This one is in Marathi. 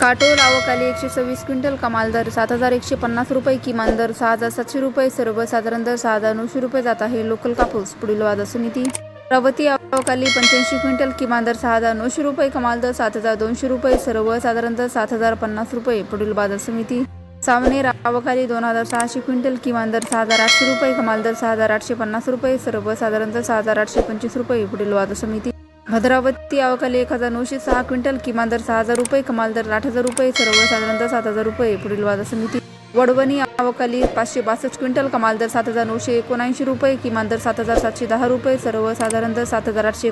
काटोल आवकाली एकशे सव्वीस क्विंटल कमाल दर सात हजार एकशे पन्नास रुपये किमान दर सहा हजार सातशे रुपये सर्वसाधारण दर सहा हजार नऊशे रुपये जात आहे. लोकल कापूस पुढील वाद समिती प्रवती आवकाली पंच्याऐंशी क्विंटल किमान दर सहा हजार नऊशे रुपये कमाल दर सात हजार दोनशे रुपये सर्वसाधारण दर सात हजार पन्नास रुपये पुढील बाजार समिती सावनेर आवकाली दोन हजार सहाशे क्विंटल किमान दर सहा हजार आठशे रुपये कमाल दर सहा हजार आठशे पन्नास रुपये सर्वसाधारण दर सहा हजार आठशे पंचवीस रुपये पुढील वाद समिती भद्रावती अवकाली एक हजार नऊशे सहा क्विंटल किमान दर सहा हजार रुपये कमाल दर आठ हजार रुपये सर्वसाधारणतः सात हजार रुपये पुढील बाजार समिती. वडवणी अवकाली पाचशे बासष्ट क्विंटल कमाल दर सात हजार नऊशे एकोणऐंशी रुपये किमान दर सात हजार सातशे दहा रुपये सर्वसाधारण दर सात हजार आठशे